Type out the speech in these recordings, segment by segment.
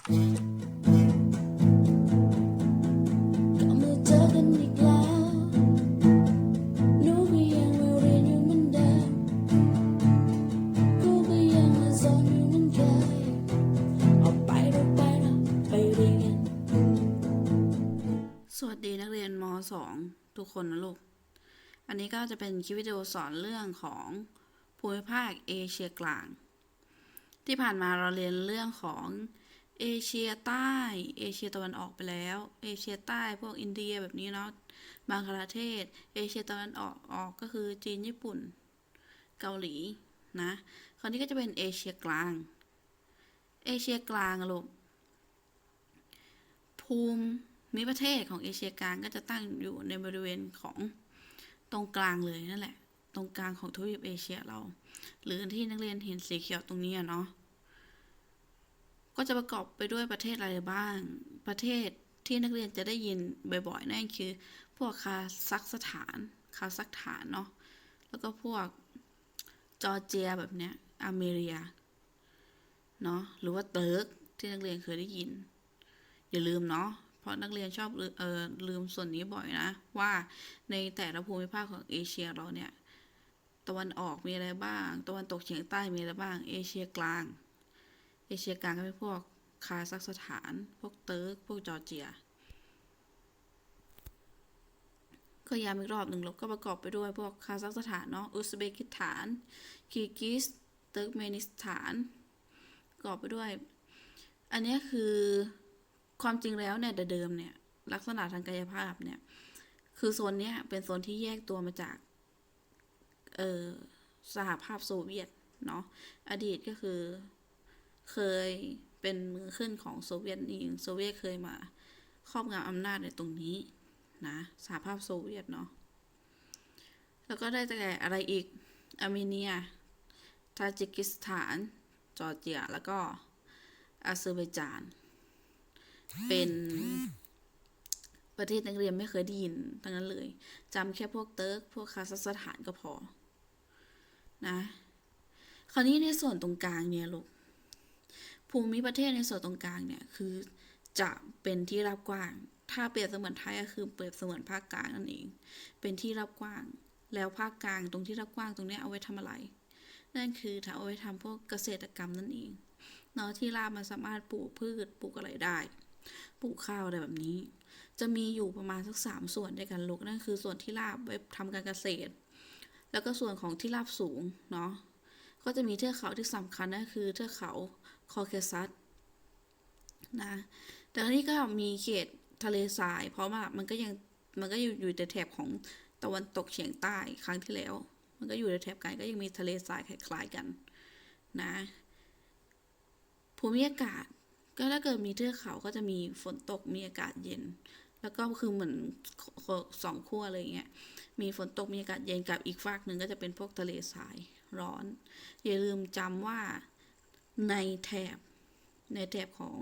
สวัสดีนักเรียนม .2 ทุกคนนะลูก อันนี้ก็จะเป็นคลิปวิดีโอสอนเรื่องของภูมิภาคเอเชียกลาง ที่ผ่านมาเราเรียนเรื่องของ เอเชียใต้ เอเชียตะวันออกไปแล้ว เอเชียใต้พวกอินเดียแบบนี้เนาะบางประเทศ เอเชียตะวันออกออกก็คือจีนญี่ปุ่น เกาหลีนะคราวนี้ก็จะเป็นเอเชียกลาง เอเชียกลางลูกภูมิมิประเทศของเอเชียกลางก็จะตั้งอยู่ในบริเวณของตรงกลางเลยนั่นแหละ ตรงกลางของทวีปเอเชียเรา หรือที่นักเรียนเห็นสีเขียวตรงนี้เนาะ ก็จะประกอบไปด้วยประเทศอะไรบ้าง ประเทศที่นักเรียนจะได้ยินบ่อยๆ นั่นคือ พวกคาซัคสถาน คาซัคฐานเนาะ แล้วก็พวกจอร์เจียแบบเนี้ยอเมเรียเนาะ หรือว่าเติร์กที่นักเรียนเคยได้ยิน อย่าลืมเนาะ เพราะนักเรียนชอบเออลืมส่วนนี้บ่อยนะ ว่าในแต่ละภูมิภาคของเอเชียเราเนี่ย ตะวันออกมีอะไรบ้าง ตะวันตกเฉียงใต้มีอะไรบ้าง เอเชียกลาง เอเชียกลางก็เป็นพวกคาซัคสถาน พวกเติร์ก พวกจอร์เจีย ก็ย้ำอีกรอบหนึ่งเราก็ประกอบไปด้วยพวกคาซัคสถานเนาะ อุซเบกิสถาน คีกิสเติร์กเมนิสถาน ประกอบไปด้วย อันนี้คือความจริงแล้วเนี่ยเดิมเนี่ย ลักษณะทางกายภาพเนี่ย คือโซนเนี้ยเป็นโซนที่แยกตัวมาจาก เออสหภาพโซเวียตเนาะ อดีตก็คือ เคยเป็นมือขึ้นของโซเวียตเองโซเวียตเคยมาครอบงำอำนาจในตรงนี้นะสหภาพโซเวียตเนาะแล้วก็ได้แต่อะไรอีกอาร์เมเนียทาจิกิสถาน จอร์เจีย แล้วก็อาเซอร์ไบจาน เป็นประเทศนักเรียนไม่เคยได้ยินทั้งนั้นเลยจำแค่พวกเติร์กพวกคาซัคสถานก็พอนะ คราวนี้ในส่วนตรงกลางเนี่ยลูก ภูมิประเทศในส่วนตรงกลางเนี่ยคือจะเป็นที่รับกว้าง ถ้าเปรียบเสมือนไทยก็คือเปรียบเสมือนภาคกลางนั่นเอง เป็นที่รับกว้าง แล้วภาคกลางตรงที่รับกว้างตรงนี้เอาไว้ทำอะไร นั่นคือถ้าเอาไว้ทำพวกเกษตรกรรมนั่นเอง เนาะที่ราบมันสามารถปลูกพืชปลูกอะไรได้ ปลูกข้าวอะไรแบบนี้ จะมีอยู่ประมาณสักสามส่วนด้วยกันลูกนั่นคือส่วนที่ราบไว้ทำการเกษตร แล้วก็ส่วนของที่ราบสูงเนาะ ก็จะมีเทือกเขาที่สำคัญนั่นคือเทือกเขา คอเคซัสนะแต่นี้ก็มีเขตทะเลทราย เพราะว่ามันก็ยังมันก็อยู่อยู่ในแถบของตะวันตกเฉียงใต้ครั้งที่แล้ว มันก็อยู่ในแถบกันก็ยังมีทะเลทรายคล้ายๆกันนะภูมิอากาศก็ถ้าเกิดมีเทือกเขาก็จะมีฝนตกมีอากาศเย็น แล้วก็คือเหมือนสองขั้วอะไรเงี้ยมีฝนตกมีอากาศเย็นกับอีกฝากหนึ่งก็จะเป็นพวกทะเลทรายร้อน อย่าลืมจำว่า ในแถบในแถบของ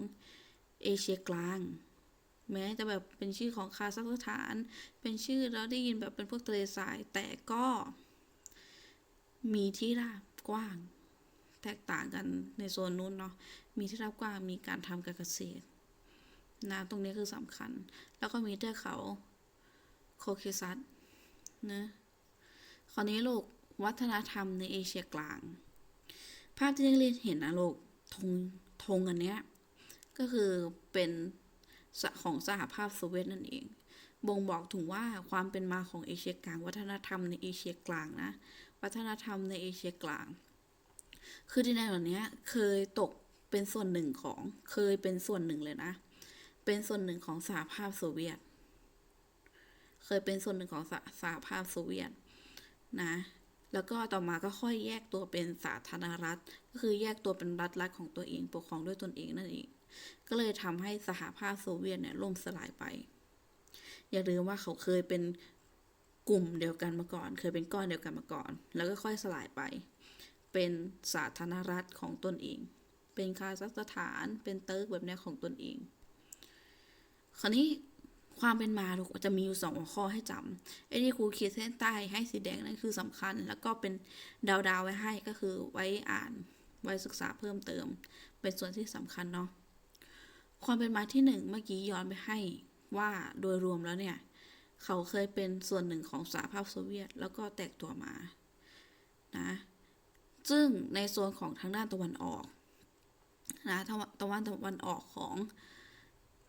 เอเชียกลาง แม้จะแบบเป็นชื่อของคาซัคสถาน เป็นชื่อแล้วได้ยินแบบเป็นพวกทะเลทราย แต่ก็มีที่ราบกว้าง แตกต่างกันในโซนนู้นเนาะ มีที่รับกว้าง มีการทำการเกษตรนะตรงนี้คือสำคัญ แล้วก็มีเทือกเขาโคเคซัสนะ คราวนี้ลูกวัฒนธรรมในเอเชียกลาง ภาพที่นักเรียนเห็นนะลูกธงธงอันเนี้ยก็คือเป็นของสหภาพโซเวียตนั่นเอง บ่งบอกถึงว่าความเป็นมาของเอเชียกลาง วัฒนธรรมในเอเชียกลางนะ วัฒนธรรมในเอเชียกลาง คือดินแดนเหล่านี้เคยตกเป็นส่วนหนึ่งของ เคยเป็นส่วนหนึ่งเลยนะ เป็นส่วนหนึ่งของสหภาพโซเวียต เคยเป็นส่วนหนึ่งของสสหภาพโซเวียตนะ แล้วก็ต่อมาก็ค่อยแยกตัวเป็นสาธารณรัฐ ก็คือแยกตัวเป็นรัฐรัฐของตัวเองปกครองด้วยตนเองนั่นเอง ก็เลยทำให้สหภาพโซเวียตเนี่ยล่มสลายไป อย่าลืมว่าเขาเคยเป็นกลุ่มเดียวกันมาก่อน เคยเป็นก้อนเดียวกันมาก่อน แล้วก็ค่อยสลายไป เป็นสาธารณรัฐของตนเอง เป็นคาซัคสถาน เป็นเติร์กแบบนี้ของตนเอง คราวนี้ ความเป็นมาจะมีอยู่สองหัวข้อให้จำไอ้ที่ครูขีดเส้นใต้ให้สีแดงนั่นคือสำคัญ แล้วก็เป็นดาวๆไว้ให้ก็คือไว้อ่านไว้ศึกษาเพิ่มเติม เป็นส่วนที่สำคัญเนาะความเป็นมาที่หนึ่งเมื่อกี้ย้อนไปให้ว่าโดยรวมแล้วเนี่ย เขาเคยเป็นส่วนหนึ่งของสหภาพโซเวียต แล้วก็แตกตัวมานะซึ่งในโซนของทางด้านตะวันออกนะตะวันตะวันตะวันออกของ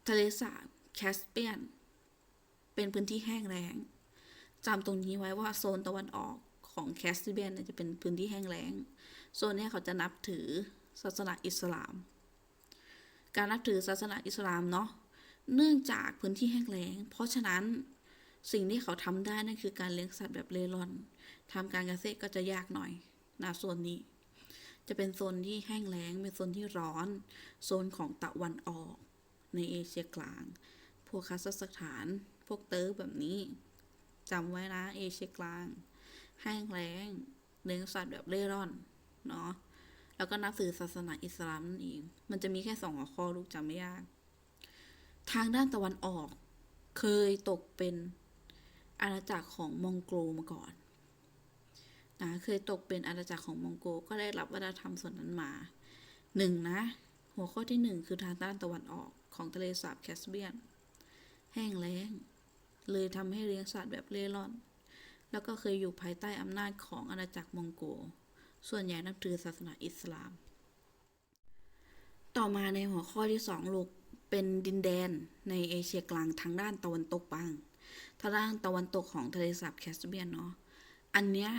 ทะเลสาบแคสเปียน เป็นพื้นที่แห้งแล้งจำตรงนี้ไว้ว่าโซนตะวันออกของแคสเปียนจะเป็นพื้นที่แห้งแล้ง โซนนี้เขาจะนับถือศาสนาอิสลาม การนับถือศาสนาอิสลามเนาะ เนื่องจากพื้นที่แห้งแล้ง เพราะฉะนั้นสิ่งที่เขาทำได้นั่นคือการเลี้ยงสัตว์แบบเร่ร่อนทำการเกษตรก็จะยากหน่อยนะโซนนี้ จะเป็นโซนที่แห้งแล้ง เป็นโซนที่ร้อน โซนของตะวันออก ในเอเชียกลาง พวกคาซัคสถาน พวกเติร์กแบบนี้จำไว้นะเอเชียกลางแห้งแล้งเลี้ยงสัตว์แบบเร่ร่อนเนาะแล้วก็นับถือศาสนาอิสลามนั่นเอง มันจะมีแค่สองหัวข้อลูกจำไม่ยาก ทางด้านตะวันออก เคยตกเป็นอาณาจักรของมองโกลมาก่อนนะเคยตกเป็นอาณาจักรของมองโกลก็ได้รับวัฒนธรรมส่วนนั้นมาหนึ่งนะ หัวข้อที่หนึ่งคือทางด้านตะวันออกของทะเลสาบแคสเปียน แห้งแล้ง เลยทำให้เลี้ยงสัตว์แบบเร่ร่อน แล้วก็เคยอยู่ภายใต้อำนาจของอาณาจักรมองโกส่วนใหญ่นับถือศาสนาอิสลาม ต่อมาในหัวข้อที่สองลูกเป็นดินแดนในเอเชียกลางทางด้านตะวันตกบ้าง ทางด้านตะวันตกของทะเลสาบแคสเปียนเนาะ อันเนี้ย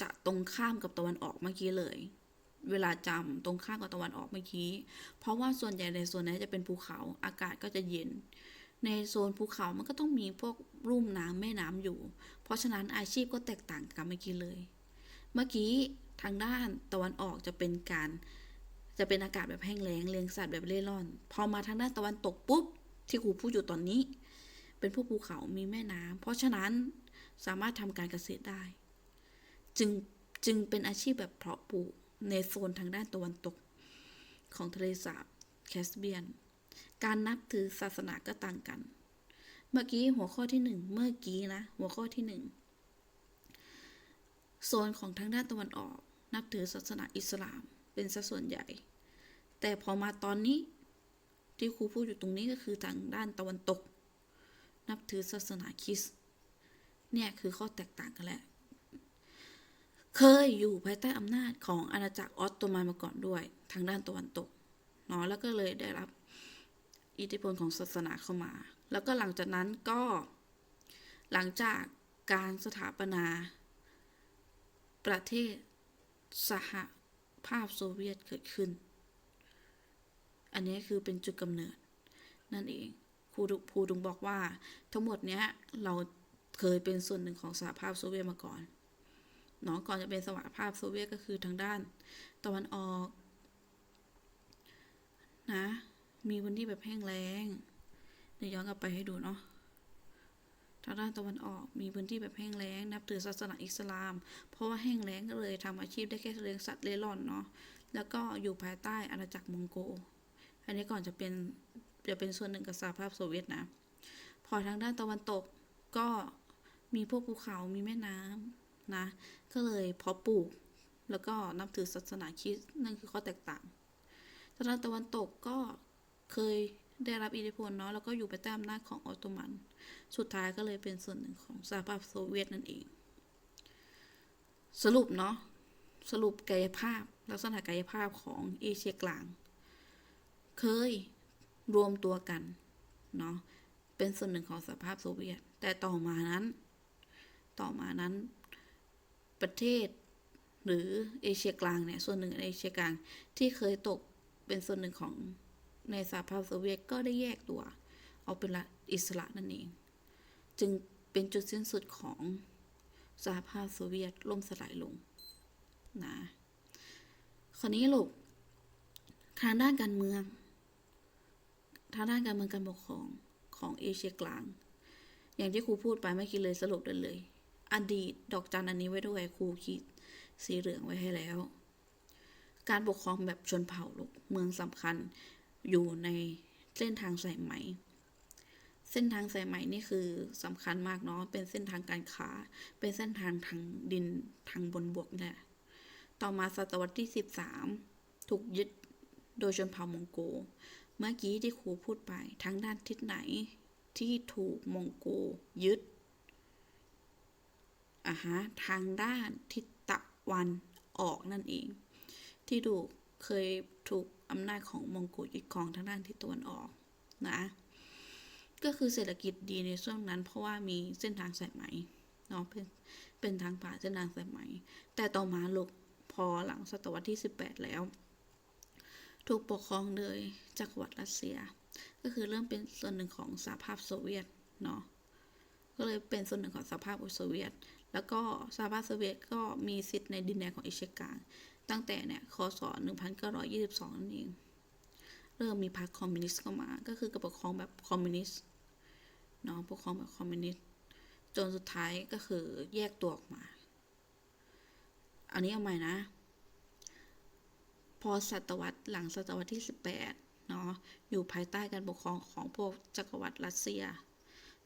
จะตรงข้ามกับตะวันออกเมื่อกี้เลย เวลาจำตรงข้ามกับตะวันออกเมื่อกี้ เพราะว่าส่วนใหญ่ในโซนนี้จะเป็นภูเขา อากาศก็จะเย็น ในโซนภูเขามันก็ต้องมีพวกรุ่มน้ำแม่น้ำอยู่ เพราะฉะนั้นอาชีพก็แตกต่างกันเมื่อกี้เลย เมื่อกี้ทางด้านตะวันออกจะเป็นการจะเป็นอากาศแบบแห้งแล้งเลี้ยงสัตว์แบบเร่ร่อน พอมาทางด้านตะวันตกปุ๊บ ที่ครูพูดอยู่ตอนนี้ เป็นพวกภูเขามีแม่น้ำเพราะฉะนั้นสามารถทำการเกษตรได้ จึงจึงเป็นอาชีพแบบเพาะปลูกในโซนทางด้านตะวันตกของทะเลสาบแคสเปียน การนับถือศาสนาก็ต่างกัน เมื่อกี้หัวข้อที่หนึ่งเมื่อกี้นะ หัวข้อที่หนึ่งโซนของทางด้านตะวันออก นับถือศาสนาอิสลามเป็นสัดส่วนใหญ่ แต่พอมาตอนนี้ที่ครูพูดอยู่ตรงนี้ก็คือทางด้านตะวันตก นับถือศาสนาคริสต์เนี่ยคือข้อแตกต่างกันแหละ เคยอยู่ภายใต้อำนาจของอาณาจักรออตโตมันมาก่อนด้วย ทางด้านตะวันตกเนาะแล้วก็เลยได้รับ อิทธิพลของศาสนาเข้ามา แล้วก็หลังจากนั้นก็หลังจากการสถาปนา ประเทศสหภาพโซเวียตเกิดขึ้น อันนี้คือเป็นจุดกำเนิด นั่นเองครูดุครูดุงบอกว่าทั้งหมดเนี้ยเราเคยเป็นส่วนหนึ่งของสหภาพโซเวียตมาก่อนเนาะก่อนจะเป็นสหภาพโซเวียตก็คือทางด้าน ตะวันออกนะ มีพื้นที่แบบแห้งแล้งเดี๋ยวย้อนกลับไปให้ดูเนาะทางด้านตะวันออกมีพื้นที่แบบแห้งแล้ง นับถือศาสนาอิสลาม เพราะว่าแห้งแล้งก็เลยทำอาชีพได้แค่เลี้ยงสัตว์เร่ร่อนเนาะแล้วก็อยู่ภายใต้อาณาจักรมองโก อันนี้ก่อนจะเป็นจะเป็นส่วนหนึ่งกับสหภาพโซเวียตนะ พอทางด้านตะวันตกก็มีพวกภูเขา มีแม่น้ำนะ ก็เลยเพาะปลูก แล้วก็นับถือศาสนาคริสต์นั่นคือข้อแตกต่างทางด้านตะวันตกก็ เคยได้รับอิทธิพลเนาะแล้วก็อยู่ภายใต้อำนาจของออตโตมัน สุดท้ายก็เลยเป็นส่วนหนึ่งของสหภาพโซเวียตนั่นเอง สรุปเนาะสรุปกายภาพลักษณะกายภาพของเอเชียกลาง เคยรวมตัวกันเนาะเป็นส่วนหนึ่งของสหภาพโซเวียต แต่ต่อมานั้น ต่อมานั้นประเทศหรือเอเชียกลางเนี่ยส่วนหนึ่งในเอเชียกลางที่เคยตกเป็นส่วนหนึ่งของ ในสหภาพโซเวียตก็ได้แยกตัวเอาเป็นรัฐอิสระนั่นเอง จึงเป็นจุดสิ้นสุดของสหภาพโซเวียตล่มสลายลงนะคราวนี้ลูกทางด้านการเมือง ทางด้านการเมืองการปกครองของเอเชียกลาง อย่างที่ครูพูดไปเมื่อกี้เลยสรุปเลยเลย อดีตดอกจันอันนี้ไว้ด้วยครูขีดสีเหลืองไว้ให้แล้ว การปกครองแบบชนเผ่าลูกเมืองสำคัญ อยู่ในเส้นทางสายไหม เส้นทางสายไหมนี่คือสำคัญมากเนาะ เป็นเส้นทางการค้า เป็นเส้นทางทางดินทางบนบวกนี่แหละต่อมาศตวรรษที่ 13 ถูกยึดโดยชนเผ่ามองโก เมื่อกี้ที่ครูพูดไปทางด้านทิศไหนที่ถูกมองโกยึดอะฮะทางด้านทิศตะวันออกนั่นเอง ที่ดูกเคยถูก อำนาจของมองโกยึดครองทางด้านทิศตะวันออกนะก็คือเศรษฐกิจดีในช่วงนั้น เพราะว่ามีเส้นทางสายไหมเนาะเป็นเป็นทางผ่านเส้นทางสายไหม แต่ต่อมาลกพอหลังศตวรรษที่ 18 แล้ว ถูกปกครองโดยจักรวรรดิรัสเซีย ก็คือเริ่มเป็นส่วนหนึ่งของสหภาพโซเวียตเนาะก็เลยเป็นส่วนหนึ่งของสหภาพโซเวียต แล้วก็สหภาพโซเวียตก็มีสิทธิ์ในดินแดนของเอเชียกลาง ตั้งแต่เนี่ยคศ1922 นั่นเอง เริ่มมีพรรคคอมมิวนิสต์เข้ามา ก็คือการปกครองแบบคอมมิวนิสต์เนาะปกครองแบบคอมมิวนิสต์จนสุดท้ายก็คือแยกตัวออกมา อันนี้เอาใหม่นะ พอศตวรรษหลังศตวรรษที่ 18 เนาะอยู่ภายใต้การปกครองของพวกจักรวรรดิรัสเซีย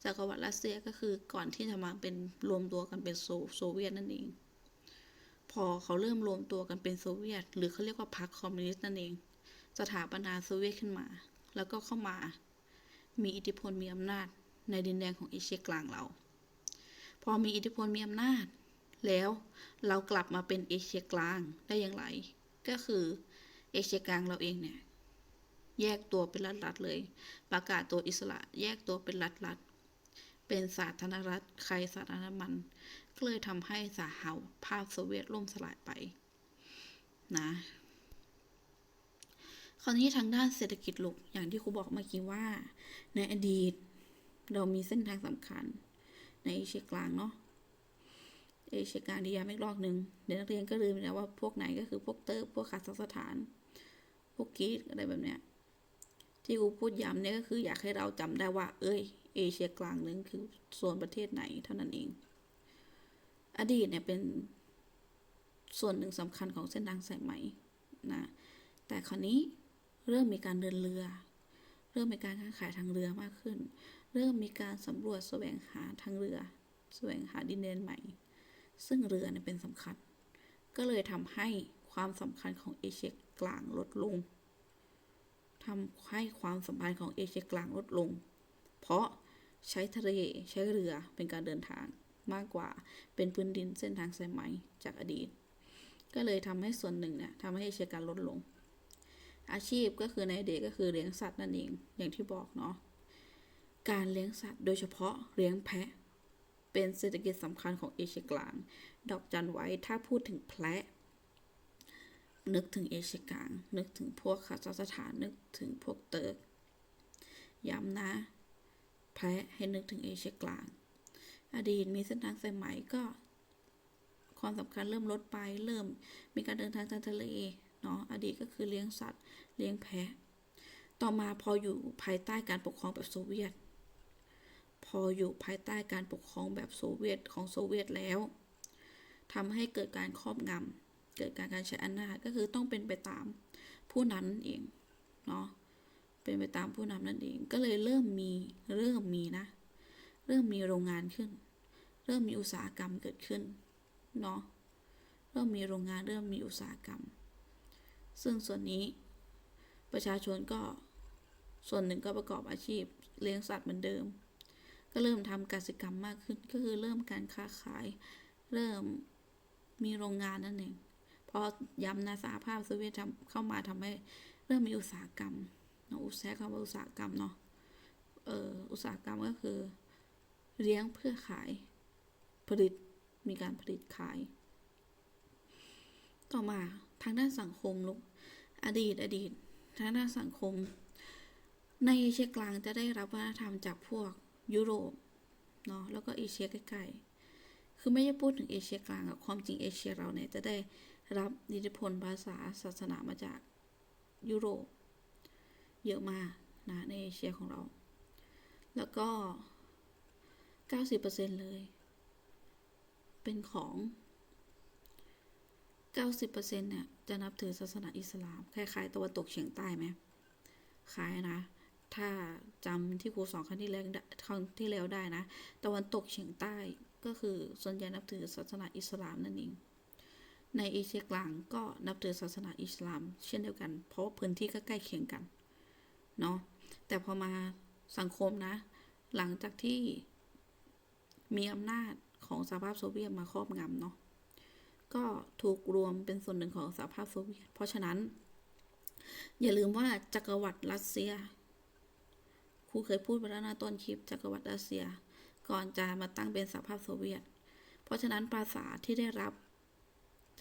จักรวรรดิรัสเซียก็คือก่อนที่จะมาเป็นรวมตัวกันเป็นโซโซเวียตนั่นเอง พอเขาเริ่มรวมตัวกันเป็นโซเวียต หรือเขาเรียกว่าพรรคคอมมิวนิสต์นั่นเอง สถาปนาโซเวียตขึ้นมา แล้วก็เข้ามา มีอิทธิพลมีอำนาจในดินแดนของเอเชียกลางเรา พอมีอิทธิพลมีอำนาจ แล้วเรากลับมาเป็นเอเชียกลางได้อย่างไร ก็คือเอเชียกลางเราเองเนี่ยแยกตัวเป็นรัฐๆเลย ประกาศตัวอิสระ แยกตัวเป็นรัฐๆ เป็นสาธารณรัฐใครสาธารณมันก็เลยทำให้สหภาพโซเวียตล่มสลายไปนะคราวนี้ทางด้านเศรษฐกิจลูกอย่างที่ครูบอกเมื่อกี้ว่า ในอดีตเรามีเส้นทางสำคัญ ในเอเชียกลางเนาะเอเชียกลางดียามอีกรอบหนึ่งเดี๋ยวนักเรียนก็ลืมแล้วว่าพวกไหนก็คือพวกเติร์กพวกคาซัคสถาน พวกกรีซอะไรแบบเนี้ย ที่ครูพูดย้ำเนี่ยก็คืออยากให้เราจำได้ว่า เอ้ย เอเชียกลางนึงคือส่วนประเทศไหนเท่านั้นเอง อดีตเนี่ยเป็นส่วนหนึ่งสำคัญของเส้นทางสายไหมนะ แต่คราวนี้เริ่มมีการเดินเรือ เริ่มมีการค้าขายทางเรือมากขึ้น เริ่มมีการสำรวจแสวงหาทางเรือ แสวงหาดินแดนใหม่ ซึ่งเรือเนี่ยเป็นสำคัญ ก็เลยทำให้ความสำคัญของเอเชียกลางลดลง ทำให้ความสัมพันธ์ของเอเชียกลางลดลง เพราะใช้ทะเลใช้เรือเป็นการเดินทางมากกว่าเป็นพื้นดินเส้นทางสายไหมจากอดีต ก็เลยทำให้ส่วนหนึ่งเนี่ยทำให้เอเชียกลางลดลง อาชีพก็คือในอดีตก็คือเลี้ยงสัตว์นั่นเองอย่างที่บอกเนาะการเลี้ยงสัตว์โดยเฉพาะเลี้ยงแพะ เป็นเศรษฐกิจสำคัญของเอเชียกลาง ดอกจันไว้ถ้าพูดถึงแพะ นึกถึงเอเชียกลาง นึกถึงพวกคาซัคสถาน นึกถึงพวกเติร์ก ย้ำนะ แพะให้นึกถึงเอเชียกลาง อดีตมีเส้นทางสายไหมก็ ความสำคัญเริ่มลดไป เริ่มมีการเดินทางทางทะเล เนาะ อดีตก็คือเลี้ยงสัตว์ เลี้ยงแพะ ต่อมาพออยู่ภายใต้การปกครองแบบโซเวียต พออยู่ภายใต้การปกครองแบบโซเวียตของโซเวียตแล้วทำให้เกิดการครอบงำ เกิดการการใช้อำนาจก็คือต้องเป็นไปตามผู้นำนั่นเองเนาะเป็นไปตามผู้นำนั่นเอง ก็เลยเริ่มมีเริ่มมีนะ เริ่มมีโรงงานขึ้น เริ่มมีอุตสาหกรรมเกิดขึ้นเนาะเริ่มมีโรงงานเริ่มมีอุตสาหกรรม ซึ่งส่วนนี้ประชาชนก็ส่วนหนึ่งก็ประกอบอาชีพเลี้ยงสัตว์เหมือนเดิม ก็เริ่มทำกสิกรรมมากขึ้น ก็คือเริ่มการค้าขาย เริ่มมีโรงงานนั่นเอง พอย้ำนะสหภาพโซเวียตทำเข้ามาทำให้เริ่มมีอุตสาหกรรมเนาะอุตสาหกรรมว่าอุตสาหกรรมเนาะเอ่ออุตสาหกรรมก็คือ เลี้ยงเพื่อขายผลิตมีการผลิตขาย ต่อมาทางด้านสังคมลูกอดีตอดีต ทางด้านสังคม ในเอเชียกลางจะได้รับวัฒนธรรมจากพวกยุโรปเนาะแล้วก็เอเชียใกล้ๆคือไม่ได้พูดถึงเอเชียกลางอะความจริงเอเชียเราเนี่ยจะได้ รับอิทธิพลภาษาศาสนามาจากยุโรป เยอะมากนะในเอเชียของเรา แล้วก็ 90%เลย เป็นของ 90%เนี่ย จะนับถือศาสนาอิสลาม คล้ายๆตะวันตกเฉียงใต้ไหมคล้ายนะ ถ้าจำที่ครูสอนครั้งที่แล้วครั้งที่แล้วได้นะ ตะวันตกเฉียงใต้ก็คือส่วนใหญ่นับถือศาสนาอิสลามนั่นเอง ในเอเชียกลางก็นับถือศาสนาอิสลาม เช่นเดียวกัน เพราะว่าพื้นที่ก็ใกล้เคียงกันเนาะแต่พอมาสังคมนะ หลังจากที่มีอำนาจของสหภาพโซเวียตมาครอบงำเนาะก็ถูกรวมเป็นส่วนหนึ่งของสหภาพโซเวียต เพราะฉะนั้น อย่าลืมว่าจักรวรรดิรัสเซียครูเคยพูดไปแล้วนะต้นคลิปจักรวรรดิรัสเซีย ก่อนจะมาตั้งเป็นสหภาพโซเวียต เพราะฉะนั้นภาษาที่ได้รับ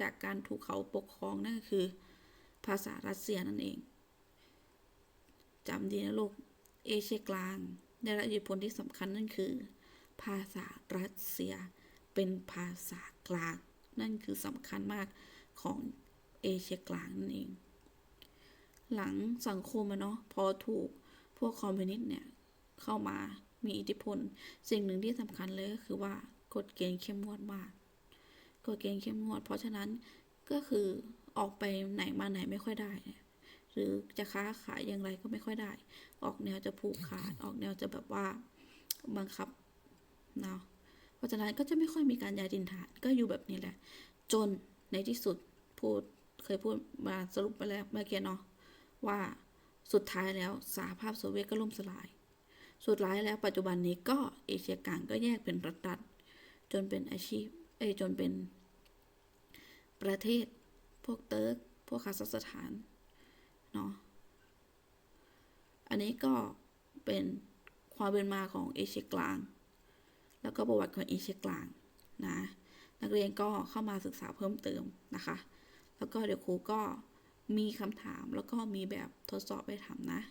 จากการถูกเขาปกครองนั่นก็คือ ภาษารัสเซียนั่นเองจำดีนะลูกเอเชียกลางได้รับอิทธิพลที่สำคัญนั่นคือ ภาษารัสเซียเป็นภาษากลาง นั่นคือสำคัญมากของเอเชียกลางนั่นเอง หลังสังคมอะเนาะพอถูกพวกคอมมิวนิสต์เนี่ย เข้ามามีอิทธิพล สิ่งหนึ่งที่สำคัญเลยก็คือว่ากฎเกณฑ์เข้มงวดมาก กฎเกณฑ์เข้มงวด เพราะฉะนั้นก็คือออกไปไหนมาไหนไม่ค่อยได้ หรือจะค้าขายอย่างไรก็ไม่ค่อยได้ ออกแนวจะผูกขาด ออกแนวจะแบบว่าบังคับเนาะเพราะฉะนั้นก็จะไม่ค่อยมีการย้ายดินฐานก็อยู่แบบนี้แหละ จนในที่สุดพูดเคยพูดมาสรุปไปแล้วเมื่อกี้เนาะว่าสุดท้ายแล้วสหภาพโซเวียตก็ล่มสลาย สุดท้ายแล้วปัจจุบันนี้ก็เอเชียกลางก็แยกเป็นรัฐๆจนเป็นอาชีพ เอยจนเป็น ประเทศ พวกเติร์ก พวกคาซัคสถาน เนาะ อันนี้ก็เป็นความเป็นมาของเอเชียกลาง แล้วก็ประวัติของเอเชียกลางนะ นักเรียนก็เข้ามาศึกษาเพิ่มเติมนะคะ แล้วก็เดี๋ยวครูก็มีคำถามแล้วก็มีแบบทดสอบไปทำนะ